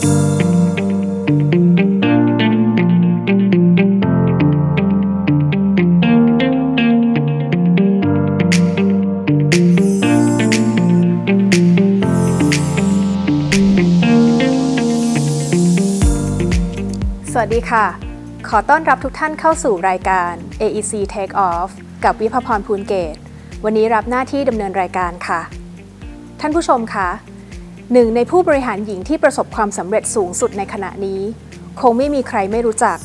สวัสดีค่ะ ขอต้อนรับทุกท่านเข้าสู่รายการ AEC Take Off กับวิภพรภูลเกต วันนี้รับหน้าที่ดำเนินรายการค่ะ ท่านผู้ชมคะ หนึ่งในผู้บริหารหญิงที่ประสบความสำเร็จสูงสุดในขณะนี้ คงไม่มีใครไม่รู้จัก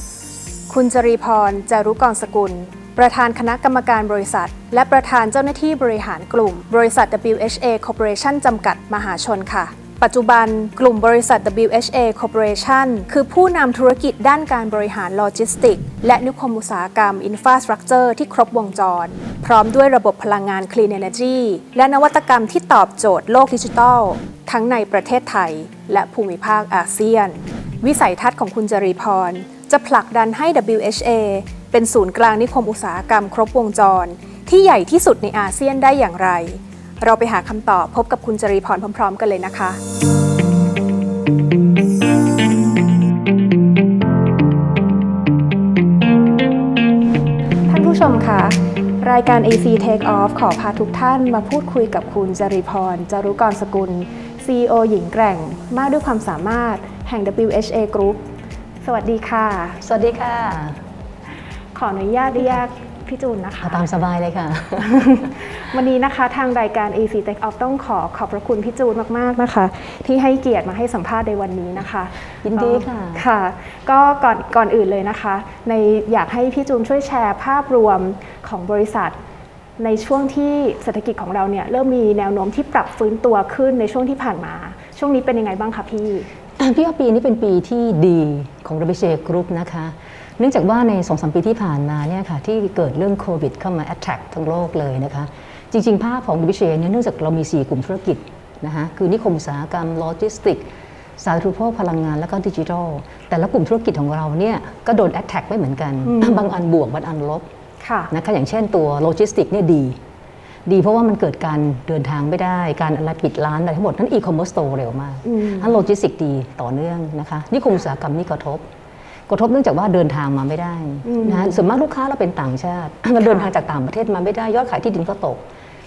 คุณจรีพรจารุกรสกุล ประธานคณะกรรมการบริษัท และประธานเจ้าหน้าที่บริหารกลุ่ม บริษัท WHA Corporation จำกัดมหาชนค่ะ ปัจจุบันกลุ่มบริษัท WHA Corporation คือผู้นำธุรกิจด้านการบริหารโลจิสติก และนิคมอุตสาหกรรม Infrastructure ที่ครบวงจร พร้อมด้วยระบบพลังงาน Clean Energy และนวัตกรรมที่ตอบโจทย์โลกดิจิทัล ทั้งในประเทศไทย และภูมิภาคอาเซียน วิสัยทัศน์ของคุณจรีพร จะผลักดันให้ WHA เป็นศูนย์กลางนิคมอุตสาหกรรมครบวงจร ที่ใหญ่ที่สุดในอาเซียนได้อย่างไร เราไปหาคำตอบพบกับคุณจรีพรพร้อม ๆ กันเลยนะคะท่านผู้ชมคะรายการ AC Take Off ขอพาทุกท่านมาพูดคุยกับคุณจริพรจารุกรสกุล CEO หญิงแกร่ง มากด้วยความสามารถแห่ง WHA Group สวัสดีค่ะ สวัสดีค่ะ ขออนุญาตเรียก พี่จูนนะคะเอาตามสบายเลยค่ะ วันนี้นะคะทางรายการ AC Tech Off ต้องขอขอบพระคุณพี่จูนมากๆนะคะ ที่ให้เกียรติมาให้สัมภาษณ์ในวันนี้นะคะยินดีค่ะเอ่อค่ะ ก็ก่อนก่อนอื่นเลยนะคะ ในอยากให้พี่จูนช่วยแชร์ภาพรวมของบริษัทในช่วงที่เศรษฐกิจของเราเนี่ยเริ่มมีแนวโน้มที่ปรับฟื้นตัวขึ้นในช่วงที่ผ่านมา ช่วงนี้เป็นยังไงบ้างคะพี่ พี่ว่าปีนี้เป็นปีที่ดีของ WBA Group นะคะเนื่องจากว่าใน2อสปีที่ผ่านมาเนี่ยค่ะที่เกิดเรื่องโควิดเข้ามา attract ทั้งโลกเลยนะคะจริงๆ ภาพของ WBA เนี่ยเนื่องจากเรามี 4 กลุ่มธุรกิจนะคะคือนิคมอุตสาหกรรมโลจิสติกสาธารณูปโภคพลังงานแล้วก็ดิจิทัล แต่ละกลุ่มธุรกิจของเราเนี่ยก็โดน attract ไม่เหมือนกัน บางอันบวกบางอันลบค่ะนะคะอย่างเช่นตัวโลจิสติกเนี่ยดี ดีเพราะว่ามันเกิดการเดินทางไม่ได้ การอะไรปิดร้านอะไรทั้งหมดนั้นอีคอมเมิร์ซโตเร็วมากอืมทั้นโลจิสติกดีต่อเนื่องนะคะนี่คมอุตสาหกรรมนี่กระทบ กระทบเนื่องจากว่าเดินทางมาไม่ได้นะส่วนมากลูกค้าเราเป็นต่างชาติมันเดินทางจากต่างประเทศมาไม่ได้ยอดขายที่ดินก็ตก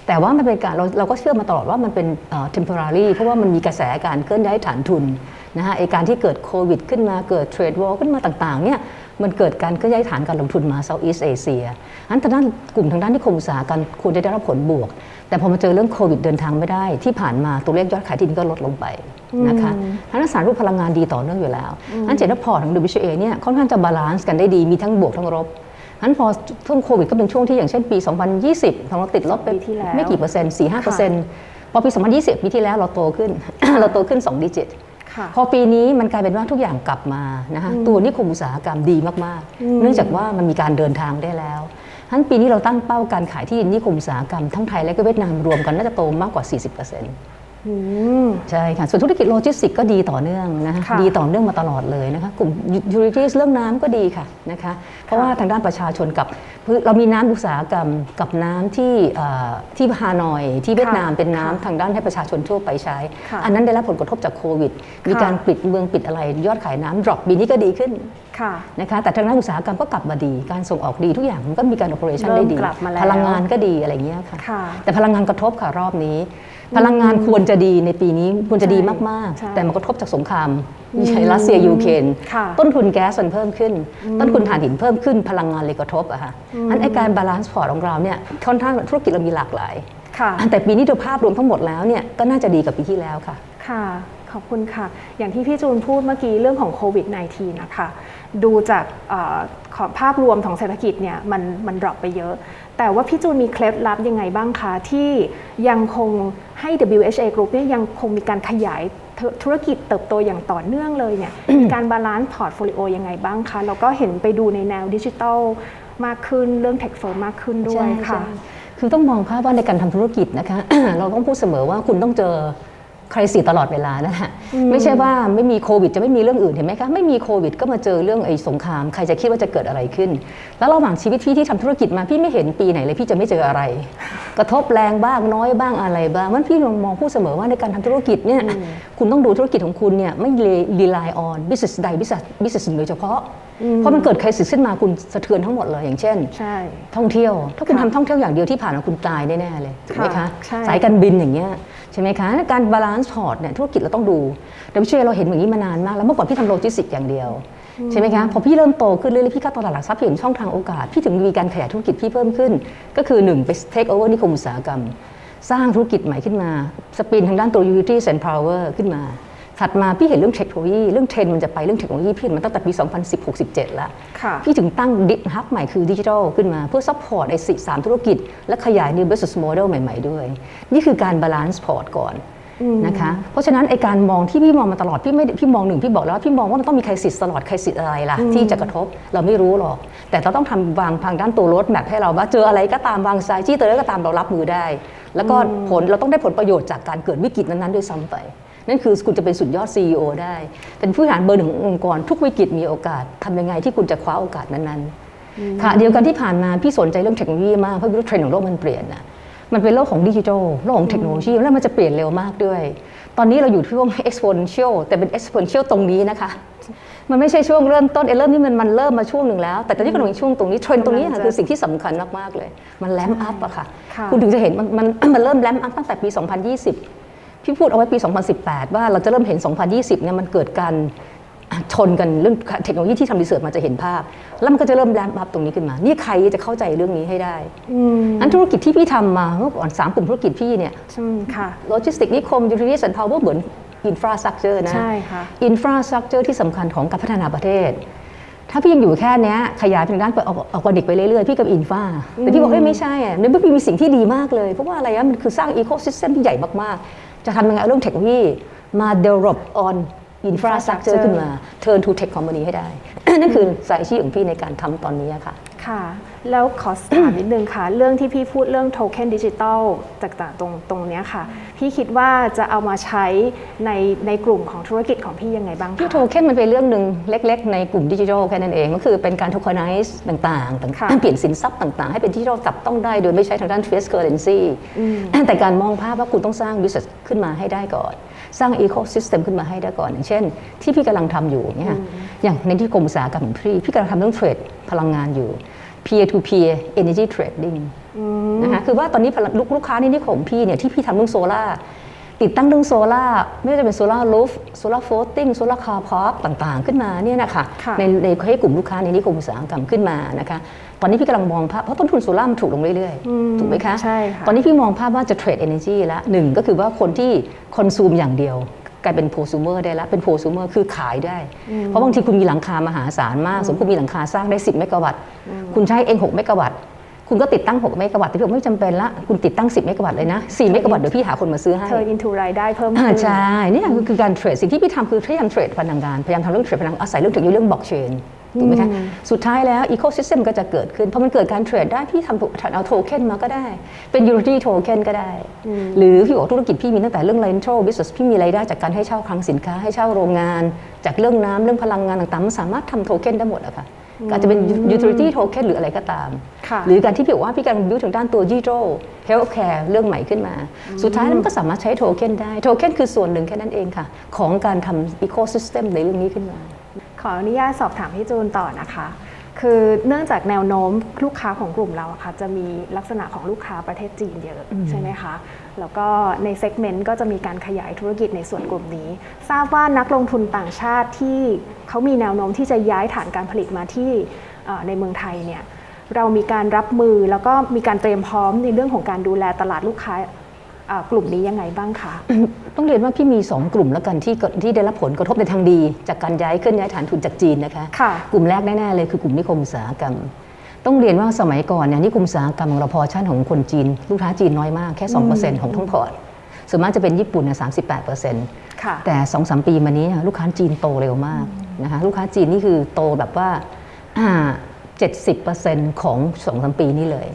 แต่ว่ามันเป็นการเราเราก็เชื่อมาตลอดว่ามันเป็นเอ่อ temporary เพราะว่ามันมีกระแสการเคลื่อนย้ายฐานทุนนะคะไอการที่เกิดโควิดขึ้นมาเกิดเทรดวอลขึ้นมาต่างๆเนี่ยมันเกิดการเคลื่อนย้ายฐานการลงทุนมา Southeast Asia อันทางด้านกลุ่มทางด้านที่คมอุตสาหกรรมควรจะได้รับผลบวก แต่พอมาเจอเรื่องโควิดเดินทางไม่ได้ ที่ผ่านมาตัวเลขยอดขายที่ดินก็ลดลงไปนะคะทางด้านสารรูปพลังงานดีต่อเนื่องอยู่แล้วอันเจนพอร์ตของ WHA เนี่ยค่อนข้างจะบาลานซ์กันได้ดีมีทั้งบวกทั้งลบนั้นพอช่วงโควิดก็เป็นช่วงที่อย่างเช่นปี 2020ของเราติดลบไปปีที่แล้วไม่กี่เปอร์เซ็นต์4 5เปอร์เซ็นต์พอปี 2020 ปีที่แล้วเราโตขึ้น เราโตขึ้น 2 ดิจิตค่ะพอปีนี้มันกลายเป็นว่าทุกอย่างกลับมานะคะตัวนิคมอุตสาหกรรมดีมากๆ เนื่องจากว่ามันมีการเดินทางได้แล้ว ทั้นปีนี้เราตั้งเป้าการขายที่นิคมอุตสาหกรรมทั้งไทยและก็เวียดนามรวมกันน่าจะโตมากกว่า 40% ใช่ค่ะ ส่วนธุรกิจโลจิสติกก็ดีต่อเนื่องนะคะค่ะดีต่อเนื่องมาตลอดเลยนะคะกลุ่มยูริทีสเรื่องน้ำก็ดีค่ะนะคะเพราะว่าทางด้านประชาชนกับคือเรามีน้ำอุตสาหกรรมกับน้ำที่เอ่อที่ฮานอยที่เวียดนามเป็นน้ำทางด้านให้ประชาชนทั่วไปใช้ค่ะอันนั้นได้รับผลกระทบจากโควิด มีค่ะการปิดเมืองปิดอะไรยอดขายน้ำดรอปปีนี้ก็ดีขึ้นค่ะนะคะแต่ทางด้านอุตสาหกรรมก็กลับมาดี การส่งออกดีทุกอย่างมันก็มีการ operation เริ่ได้มดีกลับมาแล้วพลังงานก็ดีอะไรเงี้ยค่ะค่ะแต่พลังงานกระทบค่ะรอบนี้ พลังงานควรจะดีในปีนี้ควรจะดีมากใช่ๆแต่มันกระทบจากสงครามใช่รัสเซียยูเครนค่ะต้นทุนแก๊สมันเพิ่มขึ้น ต้นทุนถ่านหินเพิ่มขึ้นพลังงานเลยกระทบอะค่ะอันไอการบาลานซ์พอร์ตของเราเนี่ยค่อนข้างธุรกิจเรามีหลากหลายค่ะแต่ปีนี้โดยภาพรวมทั้งหมดแล้วเนี่ยก็น่าจะดีกว่าปีที่แล้วค่ะค่ะขอบคุณค่ะ อย่างที่พี่จูนพูดเมื่อกี้เรื่องของโควิด -19 นะคะ ดูจากเออของภาพรวมของเศรษฐกิจเนี่ยมันมันดรอปไปเยอะ แต่ว่าพี่จูนมีเคล็ดลับยังไงบ้างคะ ที่ยังคงให้ WHA Group เนี่ยยังคงมีการขยายธุรกิจเติบโตอย่างต่อเนื่องเลยเนี่ยมีการบาลานซ์พอร์ตโฟลิโอยังไงบ้างคะ แล้วก็เห็นไปดูในแนวดิจิทัลมากขึ้นเรื่องเทคเฟิร์มมากขึ้นด้วยค่ะ คือต้องมองภาพว่าในการทำธุรกิจนะคะ เราต้องพูดเสมอว่าคุณต้องเจอ ครสิตลอดเวลานั่นแหละไม่ใช่ว่าไม่มีโควิดจะไม่มีเรื่องอื่นเห็นไหมคะไม่มีโควิดก็มาเจอเรื่องไอ้สงคราม ใครจะคิดว่าจะเกิดอะไรขึ้น แล้วระหว่างชีวิตพี่ที่ทำธุรกิจมาพี่ไม่เห็นปีไหนเลยพี่จะไม่เจออะไร กระทบแรงบ้างน้อยบ้างอะไรบ้างมันพี่มองพูดเสมอว่าในการทำธุรกิจเนี่ยคุณต้องดูธุรกิจของคุณเนี่ยไม่ rely on business ใด business business หนึ่งโดยเฉพาะเพราะมันเกิดใครสิขึ้นมาคุณสะเทือนทั้งหมดเลยอย่างเช่นใช่ท่องเที่ยว ถ้าคุณค่ะทำท่องเที่ยวอย่างเดียวที่ผ่านมาคุณตายแน่ๆเลยถูกไหมค่ะคะใช่สายการบินอย่างเงี้ยใช่ไหมคะการบาลานซ์พอร์ตเนี่ยธุรกิจเราต้องดูแต่พี่ช่วยเราเห็นอย่างนี้มานานมาก แล้วเมื่อก่อนพี่ทำโลจิสติกส์อย่างเดียวใช่ไหมคะพอพี่เริ่มโตขึ้นเรื่อยๆพี่เข้าตลาดหลักทรัพย์พี่เห็นช่องทางโอกาส พี่ถึงมีการขยายธุรกิจพี่เพิ่มขึ้น ก็คือหนึ่งไปเทคโอเวอร์นิคมอุตสาหกรรม สร้างธุรกิจใหม่ขึ้นมา สปินทางด้านตัว utilities and power ขึ้นมา ถัดมาพี่เห็นเรื่องเทคโนโลยีเรื่องเทรนด์มันจะไปเรื่องเทคโนโลยีพี่เห็นมันตั้งแต่ปี 2016-17 แล้วค่ะพี่ถึงตั้งดิฮับใหม่คือดิจิทัลขึ้นมาเพื่อซัพพอร์ตไอ้สิสามธุรกิจ และขยาย new business model ใหม่ ๆ ด้วย นี่คือการบาลานซ์พอร์ตก่อนนะคะเพราะฉะนั้นไอ้การมองที่พี่มองมาตลอดพี่ไม่ได้พี่มองหนึ่งพี่บอกแล้วว่าพี่มองว่ามันต้องมีใครสิทธิ์ตลอดใครสิทธิ์อะไรล่ะที่จะกระทบเราไม่รู้หรอก แต่เราต้องทำวางทางด้านตัวรถแมพให้เราว่าเจออะไรก็ตามวางไซจี้เตอร์ก็ตามเรารับมือได้ แล้วก็ผลเราต้องได้ผลประโยชน์จากการเกิดวิกฤตนั้นๆด้วยซ้ำไป นั่นคือคุณจะเป็นสุดยอด CEO ได้ เป็นผู้บริหารเบอร์หนึ่งขององค์กรทุกวิกฤตมีโอกาสทำยังไงที่คุณจะคว้าโอกาสนั้นๆค่ะเดียวกันที่ผ่านมาพี่สนใจเรื่องเทคโนโลยีมากเพราะว่าเทรนด์ของโลกมันเปลี่ยนนะมันเป็นโลกของดิจิทัลโลกของเทคโนโลยีแล้วมันจะเปลี่ยนเร็วมากด้วย ตอนนี้เราอยู่ที่ช่วง exponential แต่เป็น exponential ตรงนี้นะคะ มันไม่ใช่ช่วงเริ่มต้นเอเริ่มนี่มันมันเริ่มมาช่วงหนึ่งแล้ว แต่ตอนนี้กำลังช่วงตรงนี้เทรนด์ตรงนี้ค่ะคือสิ่งที่สำคัญมาก ๆ เลย มันแลมอัพอะค่ะค่ะ คุณถึงจะเห็นมันมันมันเริ่มแลมอัพตั้งแต่ปี 2020 พี่พูดเอาไว้ปี 2018 ว่าเราจะเริ่มเห็น 2020 เนี่ยมันเกิดการชนกันเรื่องเทคโนโลยีที่ทำรีเสิร์ชมาจะเห็นภาพ แล้วมันก็จะเริ่มแรมอัพตรงนี้ขึ้นมา นี่ใครจะเข้าใจเรื่องนี้ให้ได้อันธุรกิจที่พี่ทำมาเมื่อก่อนสามกลุ่มธุรกิจพี่เนี่ยอืมค่ะโลจิสติกนิคมยูทิลิตี้สันพาวเวอร์เหมือนอินฟราสตรักเจอร์นะใช่ค่ะอินฟราสตรักเจอร์ที่สำคัญของการพัฒนาประเทศ ถ้าพี่ยังอยู่แค่เนี้ยขยายไปทางด้านออร์แกนิกไปเรื่อยๆ พี่กับอินฟาแต่พี่บอกเฮ้ยไม่ใช่อะในเมื่อพี่มีสิ่งที่ดีมากเลย เพราะว่าอะไรอะมันคือสร้างอีโค y ิสเต็มที่ใหญ่มากๆ จะทำยังไงเอาเรื่องเทคโนโลยีมา develop on infrastructure ขึ้นมา turn to tech company ให้ได้ นั่นคือสายอาชีพของพี่ในการทำตอนนี้อะค่ะ ค่ะ แล้วขอถามนิดนึงค่ะ เรื่องที่พี่พูดเรื่องโทเค็นดิจิตอลต่างๆตรงตรงเนี้ยค่ะ พี่คิดว่าจะเอามาใช้ในในกลุ่มของธุรกิจของพี่ยังไงบ้างที่คะโทเค็นมันเป็นเรื่องหนึ่งเล็ก ๆ ในกลุ่มดิจิทัลแค่นั้นเอง ก็คือเป็นการโท k ค n i z e ต่างๆต่างค่ะๆเปลี่ยนสินทรัพย์ต่าง ๆ ให้เป็นดิจิทัลจับต้องได้โดยไม่ใช้ทางด้าน trace currency แต่การมองภาพว่าคุณต้องสร้าง business ขึ้นมาให้ได้ก่อน สร้าง ecosystem ขึ้นมาให้ได้ก่อน อย่างเช่น ที่พี่กำลังทำอยู่เนี่ยค่ะอย่างในที่กรมอุตสาหกรรมของพี่พี่กำลังทำเรื่องเทรดพลังงานอยู่ peer to peer energy trading นะคะคือว่าตอนนี้พลังลูกลูกค้าในนี่ของพี่เนี่ยที่พี่ทำเรื่องโซล่าร์ติดตั้งเรื่องโซล่าร์ไม่ว่าจะเป็นโซล่าร์ลูฟโซล่าร์โฟลติ้งโซล่าร์คาร์พาร์คต่างๆ ขึ้นมาเนี่ยนะคะค่ะในในให้กลุ่มลูกค้าในนิคมอุตสาหกรรมขึ้นมานะคะตอนนี้พี่กำลังมองภาพเพราะต้นทุนโซล่าร์มันถูกลงเรื่อยๆ ถูกไหมคะใช่ค่ะตอนนี้พี่มองภาพว่าจะเทรด energy แล้วหนึ่งก็คือว่าคนที่คอนซูมอย่างเดียว กลายเป็นโพซูเมอร์ได้แล้วเป็นโพซูเมอร์คือขายได้ เพราะบางทีคุณมีหลังคามหาศาลมาก สมมติคุณมีหลังคาสร้างได้ 10 เมกะวัตต์ คุณใช้เอง 6 เมกะวัตต์ คุณก็ติดตั้ง 6 เมกะวัตต์แต่พี่บอกไม่จำเป็นละคุณติดตั้ง 10 เมกะวัตต์เลยนะ 4 เมกะวัตต์เดี๋ยวพี่หาคนมาซื้อให้เทิร์นอินทูรายได้เพิ่มอ่าขึ้นใช่นี่คือการเทรดสิ่งที่พี่ทำคือพยายามเทรดพลังงานพยายามทำเรื่องเทรดพลังงานอาศัยเรื่องเทคโนโลยีเรื่องบล็อกเชน ถูกไหมคะสุดท้ายแล้วอีโค y ิสเต็มก็จะเกิดขึ้นเพราะมันเกิดการเทรดได้พี่ทำเอาโทเค็นมาก็ได้ เป็น utility token ก็ได้ หรือพี่บอกธุรกิจพี่มีตั้งแต่เรื่อง rental business พี่มีรายได้จากการให้เช่าคลังสินค้าให้เช่าโรงงาน จากเรื่องน้ำเรื่องพลังงานต่างๆมันสามารถทำโทเค็นได้หมดอะค่ะก็ อาจจะเป็น utility token หรืออะไรก็ตามค่ะหรือการที่พี่บอกว่าพี่กำลังบิวถึงด้านตัว digital healthcare เรื่องใหม่ขึ้นมา สุดท้ายแล้วมันก็สามารถใช้โทเค็นได้ โทเค็นคือส่วนหนึ่งแค่นั้นเองค่ะ ของการทำ ecosystem ในเรื่องนี้ขึ้นมา ขออนุญาตสอบถามพี่จูนต่อนะคะ คือเนื่องจากแนวโน้มลูกค้าของกลุ่มเราอะค่ะจะมีลักษณะของลูกค้าประเทศจีนเยอะใช่ไหมคะ แล้วก็ในเซกเมนต์ก็จะมีการขยายธุรกิจในส่วนกลุ่มนี้ ทราบว่านักลงทุนต่างชาติที่เขามีแนวโน้มที่จะย้ายฐานการผลิตมาที่เอ่อในเมืองไทยเนี่ยเรามีการรับมือแล้วก็มีการเตรียมพร้อมในเรื่องของการดูแลตลาดลูกค้าเอ่อ กลุ่มนี้ยังไงบ้างคะ ต้องเรียนว่าพี่มี 2 กลุ่มแล้วกันที่เกิดที่ได้รับผลกระทบในทางดี จากการย้ายเคลื่อนย้ายฐานทุนจากจีนนะคะค่ะกลุ่มแรกแน่ๆเลยคือกลุ่มนิคมอุตสาหกรรม ต้องเรียนว่าสมัยก่อนเนี่ยนิคมอุตสาหกรรมของเราพอชั่นของคนจีน ลูกค้าจีนน้อยมากแค่ 2%ของทั้งพอร์ตส่วนมากจะเป็นญี่ปุ่นเนี่ย38%ค่ะแต่2อสปีมานี้ลูกค้าจีนโตเร็วมากนะคะลูกค้าจีนนี่คือโตแบบว่าอ่า 70%ของสองสามปีนี้เลย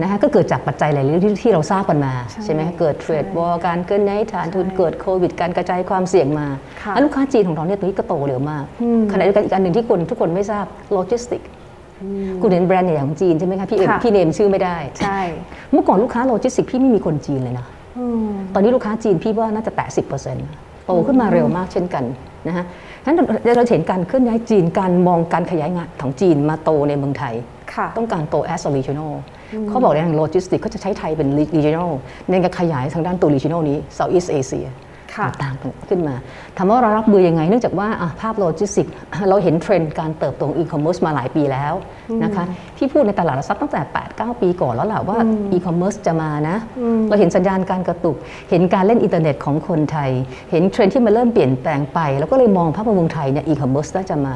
นะคะก็เกิดจากปัจจัยหลายเรื่องที่ที่เราทราบกันมา ใช่ใช่ไหมคะเกิดเทรดใช่วอลการเกินในฐานทุนใช่เกิดโควิด การกระจายความเสี่ยงมาค่ะแล้วลูกค้าจีนของเราเนี่ยตัวนี้ก็โตเร็วมากขณะเดียวกันอีกอันหนึ่งที่คนทุกคนไม่ทราบโลจิสติกคุณเห็นแบรนด์ใหญ่ของจีนใช่ไหมคะพี่เอ็มค่ะพี่เนมชื่อไม่ได้ใช่เมื่อก่อนลูกค้าโลจิสติกพี่ไม่มีคนจีนเลยนะอืมตอนนี้ลูกค้าจีนพี่ว่าน่าจะแตะ10%โตขึ้นมาเร็วมากเช่นกันนะฮะฉะ นั้นเราเห็นการเคลื่อนย้ายจีนการมองการขยายงานของจีนมาโตในเมืองไทยค่ะต้องการโต as a regional เขาบอกในทางโลจิสติกเขาจะใช้ไทยเป็น regional ในการขยายทางด้านตัว regional นี้ Southeast Asia ค่ะตามขึ้นมาถามว่าเรารับมือยังไง เนื่องจากว่าอะภาพโลจิสติกเราเห็นเทรนด์การเติบโตของอีคอมเมิร์ซมาหลายปีแล้วนะคะพี่พูดในตลาดหลักทรัพย์ตั้งแต่ 8-9 ปีก่อนแล้วแหละว่าอีคอมเมิร์ซจะมานะ เราเห็นสัญญาณการกระตุก เห็นการเล่นอินเทอร์เน็ตของคนไทย เห็นเทรนด์ที่มันเริ่มเปลี่ยนแปลงไป แล้วก็เลยมองภาพว่าเมืองไทยเนี่ยอีคอมเมิร์ซน่าจะมา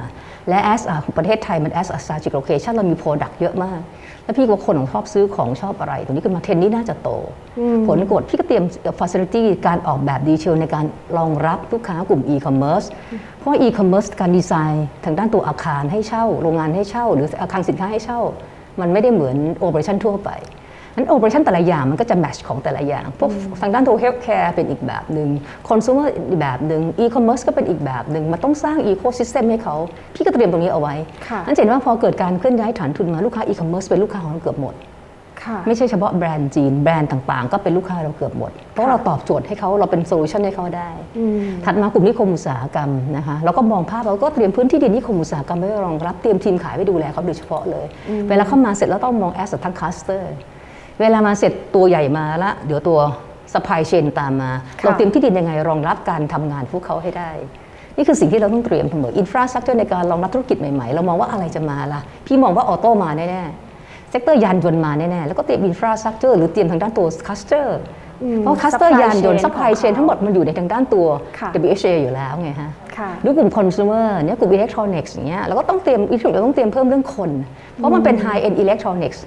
และ as อะประเทศไทยมัน as a strategic location เรามี product เยอะมาก แล้วพี่ก็คนของชอบซื้อของชอบอะไร ตรงนี้ขึ้นมาเทรนด์นี้น่าจะโต ผลกดพี่ก็เตรียม facility การออกแบบดีเทลในการรองรับลูกค้ากลุ่ม e-commerce เพราะว่า e-commerce การดีไซน์ทางด้านตัวอาคารให้เช่า โรงงานให้เช่า หรืออาคารสินค้าให้เช่า มันไม่ได้เหมือน operation ทั่วไป นั้น operation แต่ละอย่างมันก็จะ match ของแต่ละอย่าง พวกทางด้านตัว healthcare เป็นอีกแบบหนึ่ง consumer อีกแบบหนึ่ง e-commerce ก็เป็นอีกแบบหนึ่งมันต้องสร้าง ecosystem ให้เขา พี่ก็เตรียมตรงนี้เอาไว้ค่ะนั่นจะเห็นว่าพอเกิดการเคลื่อนย้ายฐานทุนมาลูกค้า e-commerce เป็นลูกค้าของเราเกือบหมดค่ะไม่ใช่เฉพาะแบรนด์จีนแบรนด์ต่างๆ ก็เป็นลูกค้าเราเกือบหมด เพราะเราตอบโจทย์ให้เขาเราเป็นโซลูชันให้เขาได้ ถัดมากลุ่มนิคมอุตสาหกรรมนะคะเราก็มองภาพเราก็เตรียมพื้นที่ดินนิคมอุตสาหกรรมไว้รองรับเตรียมทีมขายไว้ดูแลเขาโดยเฉพาะเลย เวลาเข้ามาเสร็จแล้วต้องมองแอสทั้งคัสเตอร์ เวลามาเสร็จตัวใหญ่มาละเดี๋ยวตัวสปายเชนตามมาค่ะเราเตรียมที่ดินยังไงรองรับการทำงานพวกเขาให้ได้ นี่คือสิ่งที่เราต้องเตรียมเสมออินฟราสตรักเจอร์ในการรองรับธุรกิจใหม่ๆ เรามองว่าอะไรจะมาล่ะ พี่มองว่าออโต้มาแน่ๆเซกเตอร์ยานยนต์มาแน่ๆ แล้วก็เตรียมอินฟราสตรักเจอร์หรือเตรียมทางด้านตัวคัสเตอร์เพราะคัสเตอร์ supply ยานยนต์ chain ซัพพลายเชนของเขาทั้งหมดมันอยู่ในทางด้านตัวค่ะ WHA อยู่แล้วไงฮะค่ะด้วยกลุ่มคอน sumer เนี่ยกลุ่มอิเล็กทรอนิกส์อย่างเงี้ยเราก็ต้องเตรียมอีกอย่างเราต้องเตรียมเพิ่มเรื่องคน เพราะมันเป็น high end electronics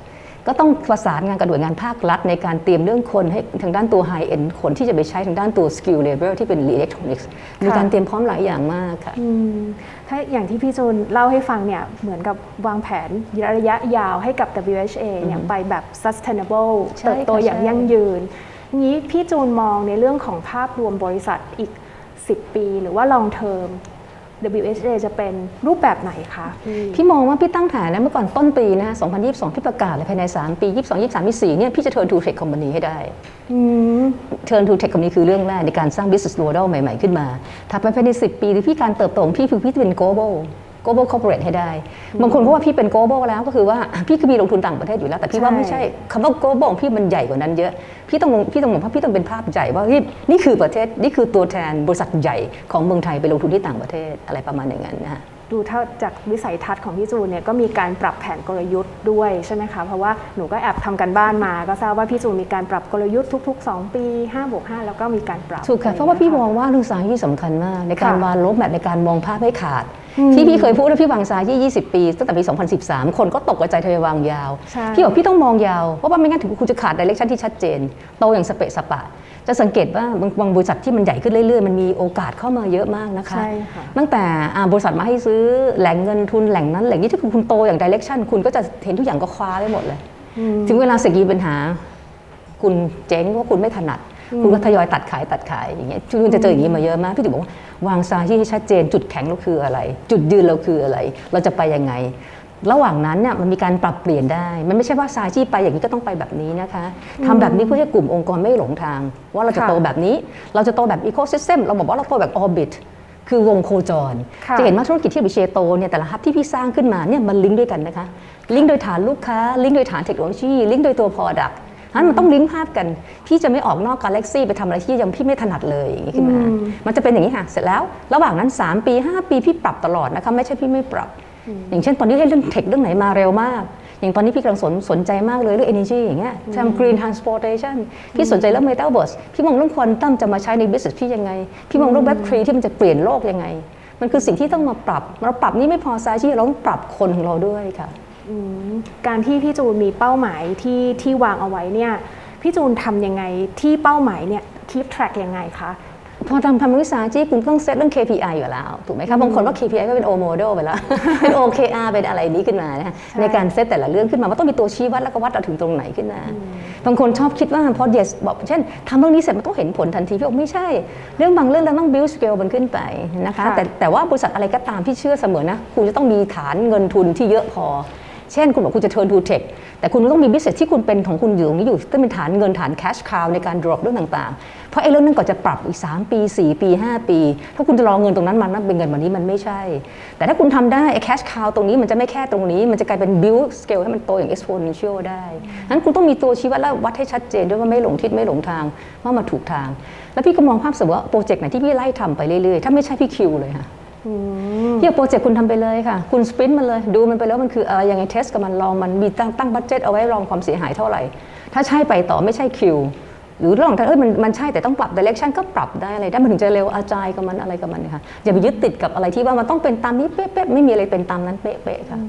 ก็ต้องประสานงานกับหน่วยงานภาครัฐ ในการเตรียมเรื่องคนให้ทางด้านตัว high end คนที่จะไปใช้ทางด้านตัว skill labor ที่เป็น electronics มีการเตรียมพร้อมหลายอย่างมากค่ะอืมถ้าอย่างที่พี่จูนเล่าให้ฟังเนี่ยเหมือนกับวางแผนระยะยาวให้กับ WHA เนี่ยไปแบบ sustainable ใช่เติบโตค่ะอย่างใช่ยั่งยืนงี้พี่จูนมองในเรื่องของภาพรวมบริษัทอีก 10 ปี หรือว่า long term WHA จะเป็นรูปแบบไหนคะพี่พี่มองว่าพี่ตั้งฐานนะเมื่อก่อนต้นปีนะ2022 พี่ประกาศเลยภายใน 3 ปี 22 23 24เนี่ยพี่จะ turn to tech company ให้ได้อืม turn to tech company คือเรื่องแรกในการสร้าง business model ใหม่ ๆ ขึ้นมาถัดไปภายใน 10 ปีหรือพี่การเติบโตของพี่คือพี่จะเป็น global global corporate ให้ได้ บางคนเขาว่าพี่เป็น global แล้วก็คือว่าพี่ก็มีลงทุนต่างประเทศอยู่แล้ว แต่พี่ว่าใช่ไม่ใช่คำว่า global ของพี่มันใหญ่กว่านั้นเยอะพี่ต้องลงพี่ต้องมองว่าพี่ต้องเป็นภาพใหญ่ว่าเฮ้ยนี่คือประเทศนี่คือตัวแทนบริษัทใหญ่ของเมืองไทยไปลงทุนที่ต่างประเทศอะไรประมาณอย่างนั้นนะฮะ ดูเท่าจากวิสัยทัศน์ของพี่จูนเนี่ยก็มีการปรับแผนกลยุทธ์ด้วยใช่ไหมคะเพราะว่าหนูก็แอบทำกันบ้านมา ก็ทราบว่าพี่จูนมีการปรับกลยุทธ์ทุก ๆ 2 ปี5บวก5แล้วก็มีการปรับถูกค่ะอไเพราะว่าพี่งี้ยมองว่าเรื่องสายที่สำคัญมากในการค่ะวางลบแบบในการมองภาพให้ขาดที่พี่เคยพูดว่าพี่วางสายที่20 ปี ตั้งแต่ปี 2013 คนก็ตกกระจายทยอยวางยาวใช่พี่บอกพี่ต้องมองยาว เพราะว่าไม่งั้นถึงคุณจะขาดดิเรกชันที่ชัดเจน โตอย่างสเปะสปะ จะสังเกตว่าบางบางบริษัทที่มันใหญ่ขึ้นเรื่อยๆ มันมีโอกาสเข้ามาเยอะมากนะคะ ใช่ค่ะ ตั้งแต่อ่าบริษัทมาให้ซื้อแหล่งเงินทุนแหล่งนั้นแหล่งนี้ถ้าคุณโตอย่างดิเรกชันคุณก็จะเห็นทุกอย่างก็คว้าได้หมดเลยถึงเวลาเศรษฐกิจมีปัญหา คุณเจ๊งเพราะคุณไม่ถนัดคุณก็ทยอยตัดขายตัดขายอย่างเงี้ยคุณจะเจออย่างนี้มาเยอะมากพี่ถึงบอกว่าวางซาที่ให้ชัดเจนจุดแข็งเราคืออะไร จุดยืนเราคืออะไร เราจะไปยังไง ระหว่างนั้นเนี่ยมันมีการปรับเปลี่ยนได้ มันไม่ใช่ว่าซาที่ไปอย่างนี้ก็ต้องไปแบบนี้นะคะทำแบบนี้เพื่อให้กลุ่มองค์กรไม่หลงทาง ว่าเราจะค่ะโตแบบนี้ เราจะโตแบบอีโคซิสเต็มเราบอกว่าเราโตแบบออร์บิทคือวงโคจรค่ะจะเห็นว่าธุรกิจที่บิเชโตเนี่ยแต่ละฮับที่พี่สร้างขึ้นมาเนี่ยมันลิงก์ด้วยกันนะคะ ลิงก์โดยฐานลูกค้า ลิงก์โดยฐานเทคโนโลยี ลิงก์โดยตัว Product นั้นมันต้องลิงก์ภาพกัน พี่จะไม่ออกนอกกาแล็กซี่ไปทำอะไรที่ยังพี่ไม่ถนัดเลยอย่างนี้ขึ้นมา มันจะเป็นอย่างนี้ค่ะ เสร็จแล้ว ระหว่างนั้น 3 ปี 5 ปีพี่ปรับตลอดนะคะ ไม่ใช่พี่ไม่ปรับ อย่างเช่นตอนนี้เรื่องเทคเรื่องไหนมาเร็วมาก อย่างตอนนี้พี่กำลังสนสนใจมากเลยเรื่อง energy อย่างเงี้ยทำ green transportation พี่สนใจเรื่อง metaverse พี่มองเรื่องควอนตัมจะมาใช้ใน business พี่ยังไง พี่มองเรื่อง web 3ที่มันจะเปลี่ยนโลกยังไง มันคือสิ่งที่ต้องมาปรับ เราปรับนี่ไม่พอซาที่เราต้องปรับคนของเราด้วยค่ะอืมการที่พี่จูนมีเป้าหมายที่ที่วางเอาไว้เนี่ยพี่จูนทำยังไงที่เป้าหมายเนี่ยคีปแทร็กยังไงคะ พอทำทำวิสาหกิจคุณต้องเซตเรื่อง KPI อยู่แล้ว ถูกไหมคะบางคนว่า KPI ก็เป็น O model ไปแล้ว เป็น OKR เป็นอะไรนี้ขึ้นมานะคะในการเซตแต่ละเรื่องขึ้นมาว่าต้องมีตัวชี้วัดแล้วก็วัดเราถึงตรงไหนขึ้นมา บางคนชอบคิดว่าพอ yes บอกเช่นทำเรื่องนี้เสร็จมันต้องเห็นผลทันทีพี่บอกไม่ใช่ เรื่องบางเรื่องเราต้อง build scale มันขึ้นไปนะคะค่ะแต่แต่ว่าบริษัทอะไรก็ตามพี่เชื่อเสมอนะคุณจะต้องมีฐานเงินทุนที่เยอะพอ เช่นคุณบอกคุณจะ turn to tech แต่คุณต้องมี business ที่คุณเป็นของคุณอยู่ตรงนี้อยู่ต้องเป็นฐานเงินฐาน cash cow ในการ drop เรื่องต่างๆ เพราะไอ้เรื่องนั้นก่อนจะปรับอีก 3 ปี 4 ปี 5 ปี ถ้าคุณจะรอเงินตรงนั้นมันเป็นเงินวันนี้มันไม่ใช่ แต่ถ้าคุณทำได้ไอ้ cash cow ตรงนี้มันจะไม่แค่ตรงนี้ มันจะกลายเป็น build scale ให้มันโตอย่าง exponential ได้นั้นคุณต้องมีตัวชี้วัดและวัดให้ชัดเจนด้วยว่าไม่หลงทิศไม่หลงทางว่ามาถูกทาง แล้วพี่ก็มองภาพเสมอว่าโปรเจกต์ไหนที่พี่ไล่ทำไปเรื่อยๆถ้าไม่ใช่พี่คิวเลยค่ะ พี่เอาโปรเจกต์คุณทำไปเลยค่ะ คุณสปรินต์มันเลย ดูมันไปแล้วมันคืออะไรยังไงเทสกับมันลองมันมีตั้งตั้งบัตเจ็ตเอาไว้ลองความเสียหายเท่าไหร่ ถ้าใช่ไปต่อไม่ใช่คิวหรือลองถ้าเอ้ยมันมันใช่แต่ต้องปรับดิเรกชันก็ปรับได้อะไรได้มันถึงจะเร็วอาจายกับมันอะไรกับมันนะคะอย่าไปยึดติดกับอะไรที่ว่ามันต้องเป็นตามนี้เป๊ะๆไม่มีอะไรเป็นตามนั้นเป๊ะๆค่ะ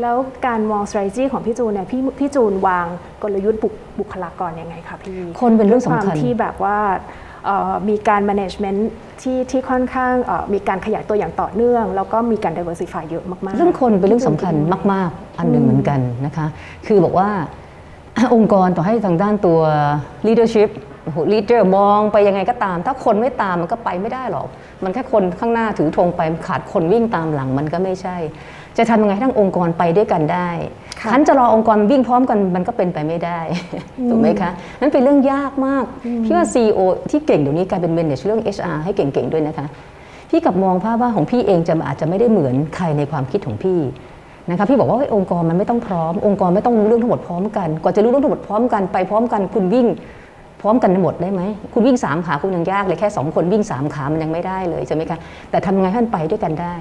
แล้วการมอง strategy ของพี่จูนเนี่ยพี่พี่จูนวางกลยุทธ์บุคบุคลากรยังไงคะพี่คนเป็นเรื่องสำคัญด้วยความที่แบบว่าเอ่อ มีการ management ที่ที่ค่อนข้างมีการขยายตัวอย่างต่อเนื่อง แล้วก็มีการ diversify เยอะมากๆ เรื่องคนเป็นเรื่องสำคัญมาก ๆ อันหนึ่งเหมือนกันนะคะ คือบอกว่าองค์กรต่อให้ทางด้านตัว leadership โอ้โห leader มองไปยังไงก็ตาม ถ้าคนไม่ตามมันก็ไปไม่ได้หรอก มันแค่คนข้างหน้าถือธงไปขาดคนวิ่งตามหลังมันก็ไม่ใช่ จะทำยังไงให้ทั้งองค์กรไปด้วยกันได้ค่ะฉันจะรอองค์กรวิ่งพร้อมกันมันก็เป็นไปไม่ได้ถูกไหมคะนั่นเป็นเรื่องยากมากพี่ว่า CEO ที่เก่งเดี๋ยวนี้กลายเป็น manage เรื่อง HR ให้เก่งๆด้วยนะคะ พี่กลับมองภาพว่าของพี่เองจะอาจจะไม่ได้เหมือนใครในความคิดของพี่นะคะพี่บอกว่าเฮ้ยองค์กรมันไม่ต้องพร้อม องค์กรไม่ต้องรู้เรื่องทั้งหมดพร้อมกันกว่าจะรู้เรื่องทั้งหมดพร้อมกันไปพร้อมกันคุณวิ่งพ ร้อมกันหมดได้ไหมคุณวิ่งสามขาคุณยังยากเลยแค่สองคนวิ่งสามขามันยังไม่ได้เลยใช่ไหมคะแต่ทำยังไงให้มันไปด้วยกันได้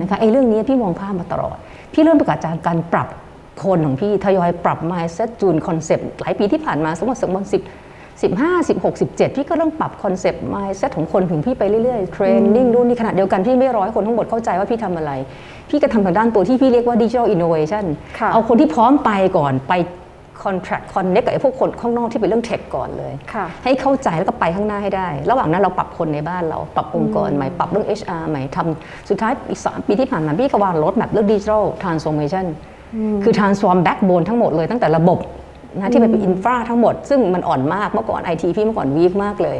นะคะไอ้เรื่องนี้พี่มองภาพมาตลอด พี่เริ่มประกาศจากการปรับคนของพี่ทยอยปรับ mindset จูนคอนเซปต์หลายปีที่ผ่านมาสมมติสมมติสิบ15 16 17พี่ก็เริ่มปรับคอนเซปต์ mindset ของคนถึงพี่ไปเรื่อยๆเทรนนิ่งนู่นนี่ขนาดเดียวกันพี่ไม่ร้อยคนทั้งหมดเข้าใจว่าพี่ทำอะไร พี่ก็ทำทางด้านตัวที่พี่เรียกว่า digital innovation ค่ะเอาคนที่พร้อมไปก่อนไป contract connect กับไอ้พวกคนข้างนอกที่เป็นเรื่องเทคก่อนเลยค่ะให้เข้าใจแล้วก็ไปข้างหน้าให้ได้ ระหว่างนั้นเราปรับคนในบ้านเราปรับองค์กรใหม่ปรับเรื่อง HR ใหม่ทำสุดท้ายอีก3ปีที่ผ่านมาพี่ก็วางรถแบบเรื่อง digital transformation คือ transform backbone ทั้งหมดเลยตั้งแต่ระบบนะที่มันเป็นอินฟราทั้งหมด ซึ่งมันอ่อนมากเมื่อก่อนไอทีพี่เมื่อก่อนวีคมากเลย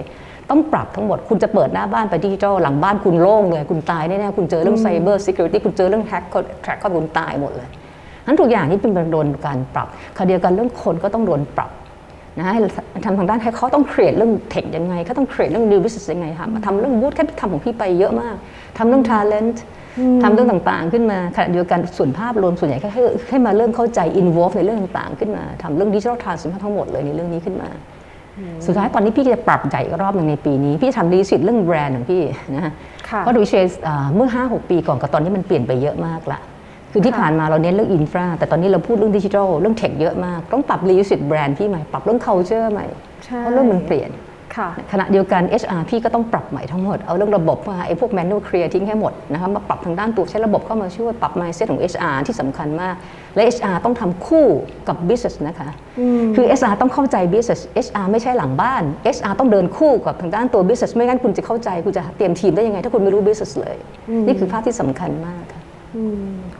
ต้องปรับทั้งหมด คุณจะเปิดหน้าบ้านไปดิจิทัลหลังบ้านคุณโล่งเลย คุณตายแน่ๆคุณเจอเรื่อง cyber security คุณเจอเรื่อง hack แทร็กก็คุณตายหมดเลย นั้นทุกอย่างนี่เป็นโดนการปรับคราวเดียวกันเรื่องคนก็ต้องโดนปรับนะให้ทำทางด้านให้เขาต้อง create เรื่องเทคยังไงเขาต้อง create เรื่อง new business ยังไงทำทำเรื่องบูธแค่ทำของพี่ไปเยอะมากทำเรื่อง talent ทำเรื่องต่างๆ ขึ้นมาขณะเดียวกันส่วนภาพรวมส่วนใหญ่ก็ให้ให้มาเริ่มเข้าใจ involve ในเรื่องต่างๆ ขึ้นมาทำเรื่อง digital transformation ทั้งหมดเลยในเรื่องนี้ขึ้นมา สุดท้ายตอนนี้พี่จะปรับใหญ่อีกรอบหนึ่งในปีนี้ พี่ทำดีสิทเรื่องแบรนด์ของพี่นะฮะค่ะเพราะดูเชสเมื่อ 5-6 ปีก่อนกับตอนนี้มันเปลี่ยนไปเยอะมากละ คือที่ค่ะผ่านมาเราเน้นเรื่องอินฟราแต่ตอนนี้เราพูดเรื่องดิจิทัลเรื่องเทคเยอะมาก ต้องปรับรีสิทแบรนด์พี่ใหม่ ปรับเรื่อง culture ใหม่ใช่เพราะเรื่องมันเปลี่ยนค่ะขณะเดียวกัน HR พี่ก็ต้องปรับใหม่ทั้งหมด เอาเรื่องระบบมาไอ้พวก manual clear ทิ้งให้หมดนะคะมาปรับทางด้านตัวใช้ระบบเข้ามาช่วยปรับ mindset ของ HR ที่สำคัญมาก และ HR ต้องทำคู่กับ business นะคะ คือ HR ต้องเข้าใจ business HR ไม่ใช่หลังบ้าน HR ต้องเดินคู่กับทางด้านตัว business ไม่งั้นคุณจะเข้าใจคุณจะเตรียมทีมได้ยังไง ถ้าคุณไม่รู้ business เลย นี่คือภาพที่สำคัญมากค่ะอืมค่ะ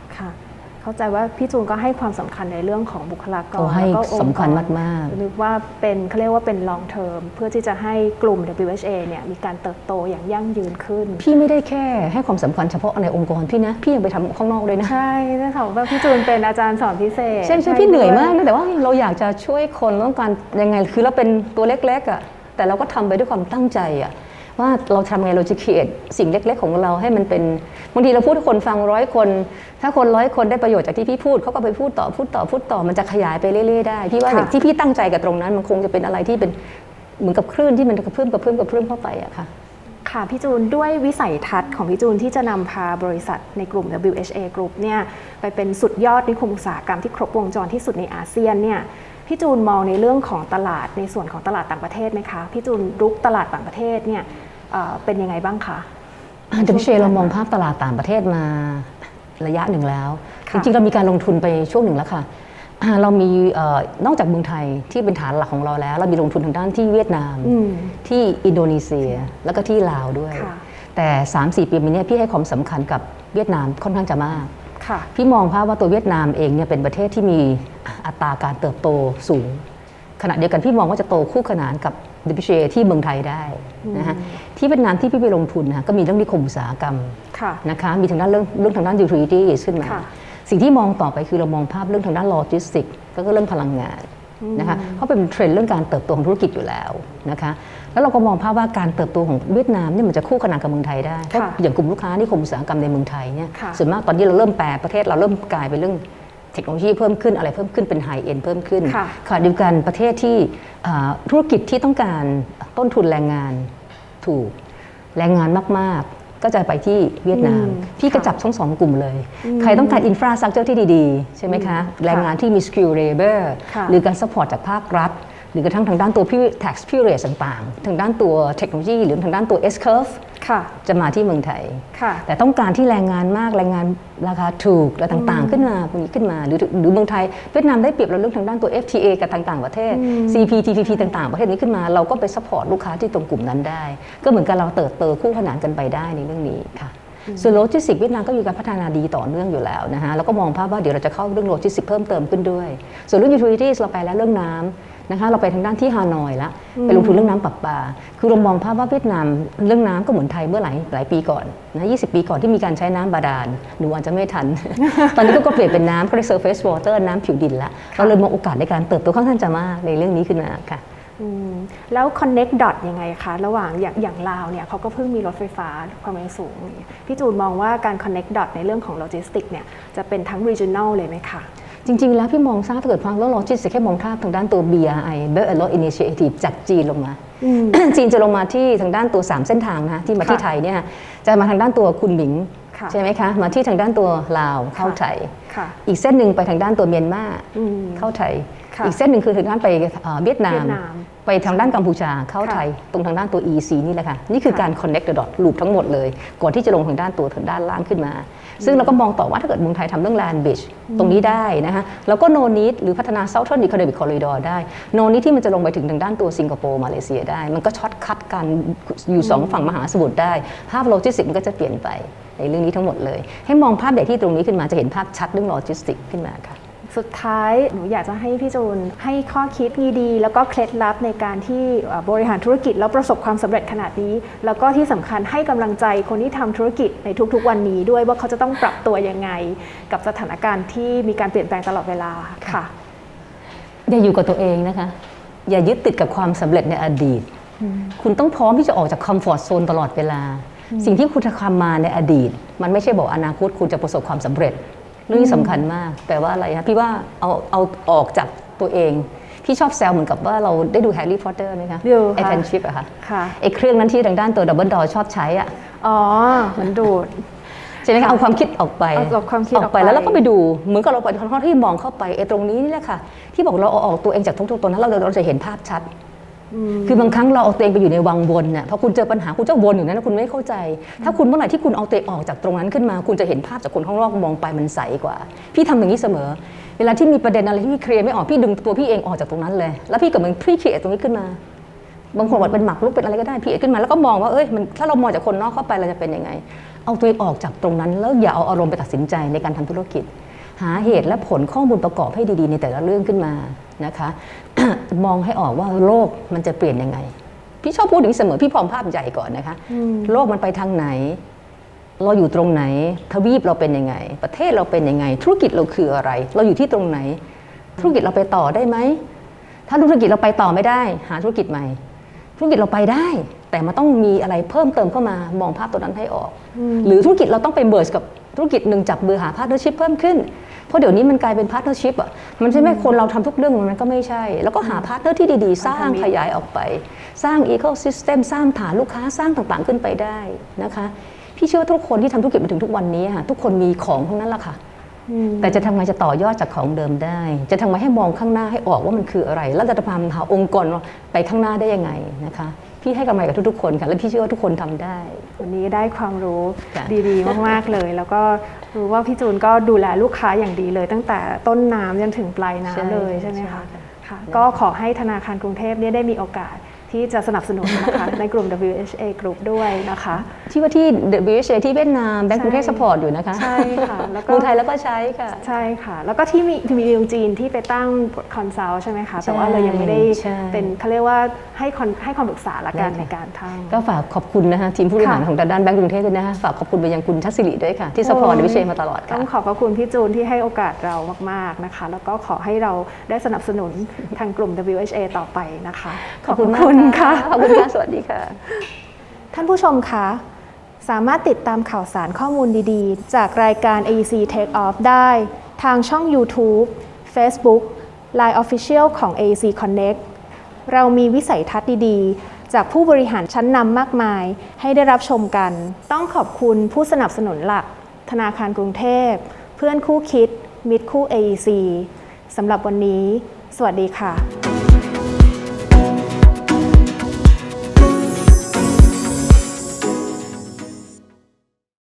เข้าใจว่าพี่จูนก็ให้ความสำคัญในเรื่องของบุคลากรโอ้ให้แล้วก็องค์กรสำคัญมากๆนึกว่าเป็นเขาเรียกว่าเป็น long term เพื่อที่จะให้กลุ่ม WHA เนี่ยมีการเติบโตอย่างยั่งยืนขึ้น พี่ไม่ได้แค่ให้ความสำคัญเฉพาะในองค์กรพี่นะ พี่ยังไปทำข้างนอกด้วยนะ ใช่ได้ข่าวว่าพี่จูนเป็นอาจารย์สอนพิเศษ ใช่ใช่พี่เหนื่อยมากนะแต่ว่าเราอยากจะช่วยคนต้องการยังไงคือเราเป็นตัวเล็กๆอะแต่เราก็ทำไปด้วยความตั้งใจอะ ว่าเราทำไงเราจะ create สิ่งเล็ก ๆ ของเราให้มันเป็นบางทีเราพูดให้คนฟังร้อยคน ถ้าคนร้อยคนได้ประโยชน์จากที่พี่พูดเขาก็ไปพูดต่อพูดต่อพูดต่อมันจะขยายไปเรื่อยๆได้พี่ว่าค่ะที่พี่ตั้งใจกับตรงนั้น มันคงจะเป็นอะไรที่เป็นเหมือนกับคลื่นที่มันกระเพื่อมกระเพื่อมกระเพื่อมเข้าไปอะค่ะค่ะพี่จูนด้วยวิสัยทัศน์ของพี่จูนที่จะนำพาบริษัทในกลุ่ม WHA Group เนี่ยไปเป็นสุดยอดนิคมอุตสาหกรรมที่ครบวงจรที่สุดในอาเซียนเนี่ยพี่จูนมองในเรื่องของตลาดในส่วนของตลาดต่างประเทศไหมคะพี่จูนรุกตลาดต่างประเทศเนี่ย เอ่อเป็นยังไงบ้างคะดับเชเรามองภาพตลาดต่างประเทศมาระยะหนึ่งแล้วจค่ะริงๆ เรามีการลงทุนไปช่วงหนึ่งแล้วค่ะอ่าเรามีเอ่อนอกจากเมืองไทยที่เป็นฐานหลักของเราแล้ว เรามีลงทุนทางด้านที่เวียดนามอืมที่อินโดนีเซียแล้วก็ที่ลาวด้วยค่ะแต่ 3-4 ปีมาเนี้พี่ให้ความสำคัญกับเวียดนามค่อนข้างจะมากค่ะพี่มองภาพว่าตัวเวียดนามเองเนี่ยเป็นประเทศที่มีอัตราการเติบโตสูง ขณะเดียวกันพี่มองว่าจะโตคู่ขนานกับ WPA ที่เมืองไทยได้นะฮะที่เวียดนามที่พี่ไปลงทุนนะก็มีเรื่องนิคมอุตสาหกรรมค่ะนะคะมีทางด้านเรื่องเรื่องทางด้าน utilities ขึ้นมาค่ะสิ่งที่มองต่อไปคือเรามองภาพเรื่องทางด้านโลจิสติกแล้วก็เรื่องพลังงานนะคะเพราะเป็นเทรนด์เรื่องการเติบโตของธุรกิจอยู่แล้วนะคะแล้วเราก็มองภาพว่าการเติบโตของเวียดนามเนี่ยมันจะคู่ขนานกับเมืองไทยได้เพราะค่ะอย่างกลุ่มลูกค้านิคมอุตสาหกรรมในเมืองไทยเนี่ยค่ะส่วนมากตอนนี้เราเริ่มแปลประเทศเราเริ่มกลายเป็นเรื่อง เทคโนโลยีเพิ่มขึ้นอะไรเพิ่มขึ้นเป็นไฮเอ็นเพิ่มขึ้นค่ะขณะเดียวกันประเทศที่อ่าธุรกิจที่ต้องการต้นทุนแรงงานถูกแรงงานมาก ๆ ก็จะไปที่เวียดนามอืมพี่ก็ค่ะจับทั้งสองกลุ่มเลย ใครต้องการอินฟราสตรักเจอร์ที่ดี ๆ ใช่ไหมคะ แรงงานที่มี skill labor ค่ะหรือการ support จากภาครัฐ หรือกระทั่งทางด้านตัว tax period ต่าง ๆ ทางด้านตัวเทคโนโลยี หรือทางด้านตัว S curve ค่ะ จะมาที่เมืองไทยค่ะแต่ต้องการที่แรงงานมากแรงงานราคาถูกและต่างๆ ขึ้นมาพวกนี้ขึ้นมา หรือหรือเมืองไทยเวียดนามได้เปรียบเราเรื่องทางด้านตัว FTA กับต่างๆ ประเทศ CPTPP ต่างๆ ประเทศนี้ขึ้นมา เราก็ไปซัพพอร์ตลูกค้าที่ตรงกลุ่มนั้นได้ ก็เหมือนกันเราเติบโตคู่ขนานกันไปได้ในเรื่องนี้ค่ะส่วนโลจิสติกส์เวียดนามก็มีการพัฒนาดีต่อเนื่องอยู่แล้วนะคะแล้วก็มองภาพว่าเดี๋ยวเราจะเข้าเรื่องโลจิสติกส์เพิ่มเติมขึ้นด้วย ส่วนเรื่อง utilities เราไปแล้วเรื่องน้ำ นะคะเราไปทางด้านที่ฮานอยแล้วไปลงทุนเรื่องน้ำประปาคือเรามองภาพว่าเวียดนามเรื่องน้ำก็เหมือนไทยเมื่อหลายหลายปีก่อนนะ20ปีก่อนที่มีการใช้น้ำบาดาลหนูอาจจะไม่ทัน ตอนนี้ก็เปลี่ยนเป็นน้ำก็เรียก surface water น้ำผิวดินละเราเลยมองโอกาสในการเติบโตค่อนข้างจะมากในเรื่องนี้ขึ้นมาค่ะอืมแล้ว connect dot ยังไงคะ ระหว่างอย่างอย่างลาวเนี่ยเขาก็เพิ่งมีรถไฟฟ้าความเร็วสูง พี่จูนมองว่าการ connect dot ในเรื่องของโลจิสติกเนี่ยจะเป็นทั้ง regional เลยไหมคะ จริง ๆ แล้วพี่มองทราบถ้าเกิดฟังเรื่องโลจิสติกส์แค่มองภาพทางด้านตัว BRI Belt and Road Initiative จากจีนลงมา จีนจะลงมาที่ทางด้านตัว 3 เส้นทางนะที่มาที่ค่ะไทยเนี่ยจะมาทางด้านตัวคุณหมิงค่ะใช่ไหมคะ มาที่ทางด้านตัวลาวเข้าค่ะไทยค่ะอีกเส้นหนึ่งไปทางด้านตัวเมียนมาอืมเข้าไทยค่ะอีกเส้นหนึ่งคือทางด้านไปเอ่อเวียดนามเวียดนาม ไปทางด้านกัมพูชาเข้าค่ะไทย ตรงทางด้านตัว EC นี่แหละค่ะ นี่คือค่ะการ connect the dot loop ทั้งหมดเลย ก่อนที่จะลงทางด้านตัวทางด้านล่างขึ้นมา ซึ่งเราก็มองต่อว่าถ้าเกิดเมืองไทยทำเรื่อง land bridge ตรงนี้ได้นะคะแล้วก็ no need หรือพัฒนา southern economic corridor ได้ no need ที่มันจะลงไปถึงทางด้านตัวสิงคโปร์มาเลเซียได้ มันก็ช็อตคัดกันอยู่สองฝั่งมหาสมุทรได้ ภาพโลจิสติกส์มันก็จะเปลี่ยนไปในเรื่องนี้ทั้งหมดเลย ให้มองภาพใหญ่ที่ตรงนี้ขึ้นมาจะเห็นภาพชัดเรื่องโลจิสติกส์ขึ้นมาค่ะ สุดท้ายหนูอยากจะให้พี่จูนให้ข้อคิดดีๆแล้วก็เคล็ดลับในการที่เอ่อบริหารธุรกิจแล้วประสบความสำเร็จขนาดนี้ แล้วก็ที่สำคัญให้กำลังใจคนที่ทำธุรกิจในทุกๆ วันนี้ด้วยว่าเขาจะต้องปรับตัวยังไง กับสถานการณ์ที่มีการเปลี่ยนแปลงตลอดเวลาค่ะ อย่าอยู่กับตัวเองนะคะ อย่ายึดติดกับความสำเร็จในอดีต คุณต้องพร้อมที่จะออกจากคอมฟอร์ทโซนตลอดเวลา สิ่งที่คุณทำมาในอดีต มันไม่ใช่บอกอนาคตคุณจะประสบความสำเร็จ เรื่องนี้สำคัญมากแปลว่าอะไรคะพี่ว่าเอาเอาออกจากตัวเอง พี่ชอบแซวเหมือนกับว่าเราได้ดูแฮร์รี่พอตเตอร์ไหมคะดูค่ะไอแทนชิปอะค่ะค่ะไอเครื่องนั้นที่ทางด้านตัวดับเบิลดอชอบใช้อะอ๋อมันดูดใช่ไหมคะเอาความคิดออกไปเอาเอาความคิดออกไปแล้วเราก็ไปดูเหมือนกับเราไปทางที่มองเข้าไปไอ้ตรงนี้นี่แหละค่ะ ที่บอกเราเอาออกตัวเองจากทุกๆตัวนั้นเราเราจะเห็นภาพชัด คือบางครั้งเราเอาตัวเองไปอยู่ในวังวนน่ะพอคุณเจอปัญหาคุณจะวนอยู่นั้นนะคุณไม่เข้าใจ ถ้าคุณเมื่อไหร่ที่คุณเอาตัวเองออกจากตรงนั้นขึ้นมา คุณจะเห็นภาพจากคนข้างนอกมองไปมันใสกว่า พี่ทำอย่างนี้เสมอ เวลาที่มีประเด็นอะไรที่พี่เคลียร์ไม่ออกพี่ดึงตัวพี่เองออกจากตรงนั้นเลย แล้วพี่กับมันพี่เคลียร์ตรงนี้ขึ้นมา บางคนบอกเป็นหมักลุกเป็นอะไรก็ได้พี่เอกขึ้นมาแล้วก็มองว่าเอ้ยมันถ้าเรามองจากคนนอกเข้าไปเราจะเป็นยังไง เอาตัวเองออกจากตรงนั้น แล้วอย่าเอาอารมณ์ไปตัดสินใจในการทำธุรกิจ หาเหตุและผลข้อมูลประกอบให้ดีๆ ในแต่ละเรื่องขึ้นมา นะคะมองให้ออกว่าโลกมันจะเปลี่ยนยังไง พี่ชอบพูดอย่างนี้เสมอพี่พร้อมภาพใหญ่ก่อนนะคะ โลกมันไปทางไหน เราอยู่ตรงไหน ทวีปเราเป็นยังไง ประเทศเราเป็นยังไง ธุรกิจเราคืออะไร เราอยู่ที่ตรงไหน ธุรกิจเราไปต่อได้ไหมถ้าธุรกิจเราไปต่อไม่ได้ หาธุรกิจใหม่ ธุรกิจเราไปได้ แต่มันต้องมีอะไรเพิ่มเติมเข้ามามองภาพตัวนั้นให้ออก หรือธุรกิจเราต้องไปเบิร์สกับ ธุรกิจหนึ่งจับมือหาพาร์ทเนอร์ชิพเพิ่มขึ้น เพราะเดี๋ยวนี้มันกลายเป็นพาร์ทเนอร์ชิพอะมันใช่ไหมคนเราทำทุกเรื่องมันก็ไม่ใช่ แล้วก็หาพาร์ทเนอร์ที่ดีๆ สร้างขยายออกไป สร้างอีโคซิสเต็มสร้างฐานลูกค้าสร้างต่างๆขึ้นไปได้นะคะพี่เชื่อว่าทุกคนที่ทำธุรกิจมาถึงทุกวันนี้ค่ะทุกคนมีของทั้งนั้นแหละค่ะแต่จะทำไงจะต่อยอดจากของเดิมได้ จะทำไงให้มองข้างหน้าให้ออกว่ามันคืออะไร แล้วจะทำหาองค์กรไปข้างหน้าได้ยังไงนะคะ พี่ให้กำไรกับทุกๆคนค่ะ และพี่เชื่อว่าทุกคนทำได้ วันนี้ได้ความรู้ค่ะ ดีๆ มากๆเลย แล้วก็รู้ว่าพี่จูนก็ดูแลลูกค้าอย่างดีเลย ตั้งแต่ต้นน้ำจนถึงปลายน้ำเลยใช่ไหมคะ ค่ะก็ขอให้ธนาคารกรุงเทพเนี่ยได้มีโอกาส ที่จะสนับสนุนนะคะ ในกลุ่ม WHA Group ด้วยนะคะ ที่ว่าที่ WHA ที่เวียดนามแบงก์กรุงเทพใช่สปอร์ตอยู่นะคะ ใช่ค่ะ แล้วก็เมืองไทยแล้วก็ใช้ค่ะ ใช่ค่ะ แล้วก็ที่มีมีเมืองจีนที่ไปตั้งคอนซัลท์ใช่ไหมคะ แต่ว่าเรายังไม่ได้ใช่เป็นเขาเรียกว่าให้คอนให้ความปรึกษาละกันได้ค่ะในการทั้งก็ฝากขอบคุณนะคะทีมผู้บริหารค่ะของด้านแบงก์กรุงเทพด้วยนะคะฝากขอบคุณไปยังคุณทัศสิริด้วยค่ะ ที่สปอร์ต WHA มาตลอดต้ค่ะองขอบพระคุณพี่จูนที่ให้โอกาสเรามาก ๆนะคะ แล้วก็ขอให้เราได้สนับสนุนทางกลุ่ม WHA ต่อไปนะคะ ขอบคุณมากค่ะ ขอบคุณค่ะ สวัสดีค่ะ ท่านผู้ชมคะ สามารถติดตามข่าวสารข้อมูลดีๆ จากรายการ AEC Take Off ได้ทางช่อง YouTube Facebook Line Official ของ AEC Connect เรามีวิสัยทัศน์ดีๆ จากผู้บริหารชั้นนำมากมาย ให้ได้รับชมกัน ต้องขอบคุณผู้สนับสนุนหลัก ธนาคารกรุงเทพ เพื่อนคู่คิด มิตรคู่ AEC สำหรับวันนี้ สวัสดีค่ะ